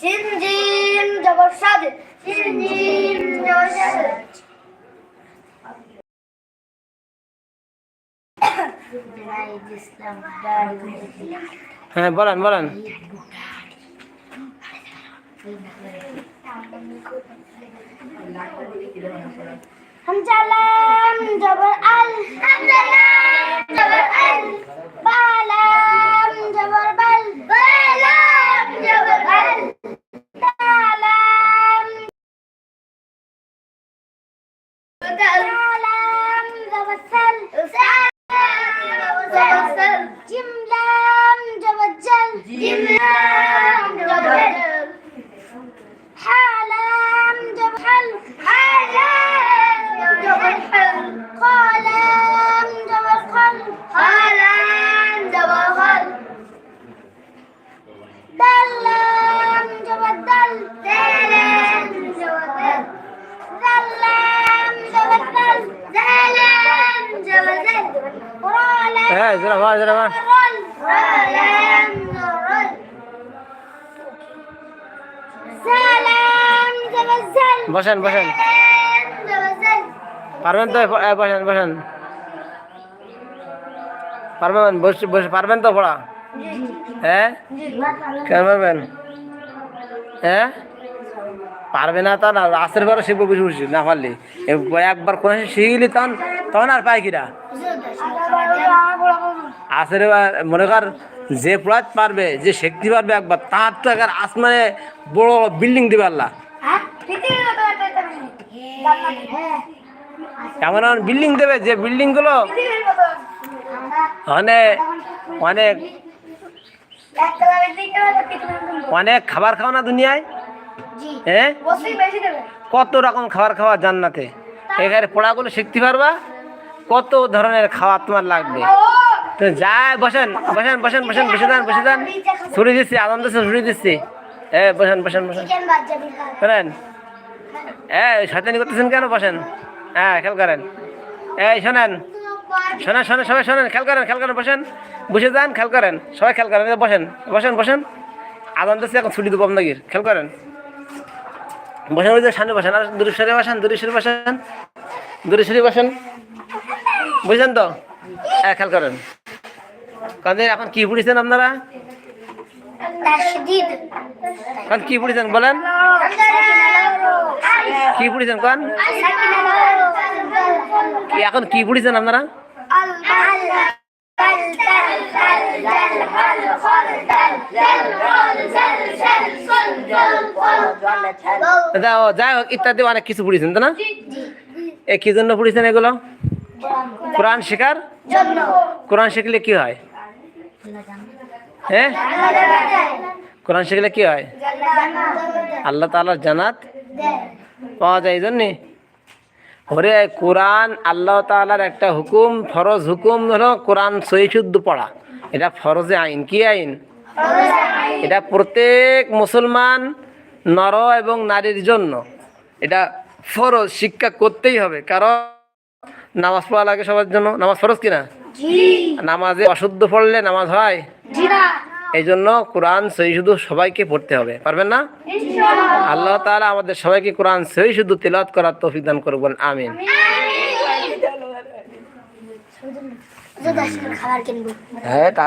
সিনজিম জবর সাদ সিনজিম জবর সাদ হ্যাঁ বলেন বলেন। হামজালাম, জবর আল, হামজালাম, জবর আল, বালাম, জবর বাল। Jim Lam Jim হ্যাঁ বসেন বসেন। পারবেন তো? বসেন বসেন। পারবেন? বসে পারবেন তো পড়া? হ্যাঁ? কেন পারবেন? হ্যাঁ? পারবে না তা না, আসের বারো শিখব বুঝে বুঝছি, না পারলি। একবার কোন শিখলি তান তখন আর পায় কিরা? আসের মনে কর যে পড়াতে পারবে যে শিখতে পারবে একবার তার তো একবার আসমানে বড় বিল্ডিং দিবে আল্লাহ। এমন এমন বিল্ডিং দেবে? যে বিল্ডিংগুলো অনেক অনেক অনেক খাবার খাওয়া না দুনিয়ায়? হ্যাঁ? কত রকম খাবার খাওয়া জান্নাতে? এখানে পড়াগুলো শিখতে পারবা? কত ধরনের খাওয়া তোমার লাগবে? তো যাই বসেন বসেন বসেন বসেন, বসে দেন বসে দেন ছুটি দিচ্ছি আনন্দ ছুটি দিচ্ছি। এ, বসেন বসেন বসেন। শোনেন এই শয়তানি করতেছেন কেন? বসেন। হ্যাঁ খেয়াল করেন। এই শোনেন। শোনেন শোনেন, সবাই শোনেন, খেয়াল করেন খেয়াল করেন, বসেন। বসে যান, খেয়াল করেন। সবাই খেয়াল করেন বসেন বসেন বসেন। আদান দিচ্ছি, এখন ছুটি দেবো আপনাকে, খেয়াল করেন। বসেন, ওই যে সামনে বসেন, আর দূরে সরে বসেন দূরে সরে বসেন দূরে সরে বসেন। বুঝলেন তো? হ্যাঁ, খেয়াল করেন। কাদের এখন কি পড়েছেন আপনারা? কান কি পড়েছেন বলেন। কি পড়েছেন কান এখন কি পড়েছেন আপনারা? যাই হোক ইত্যাদি অনেক কিছু পড়েছেন তো না? এ কি জন্য পড়েছেন এগুলো? কোরআন শেখার কোরআন শিখলে কি হয়? হ্যাঁ কোরআন শিখলে কি হয়? আল্লাহ তাআলার জানাত পাওয়া যায় এই জন্যে। ওরে কোরআন আল্লাহ তাআলার একটা হুকুম ফরজ হুকুম হলো কোরআন সহি শুদ্ধ পড়া। এটা ফরজে আইন। কি আইন? এটা প্রত্যেক মুসলমান নর এবং নারীর জন্য। এটা ফরজ শিক্ষা করতেই হবে। কারণ নামাজ পড়া লাগে সবার জন্য? নামাজ ফরজ কিনা? নামাজে অশুদ্ধ পড়লে নামাজ হয়? এই জন্য কোরআন সহি শুধু সবাইকে পড়তে হবে। পারবেন না? আল্লাহ তাআলা আমাদের সবাইকে কোরআন সহি শুধু তেলাওয়াত করার তৌফিক দান করবেন আমিন। হ্যাঁ তো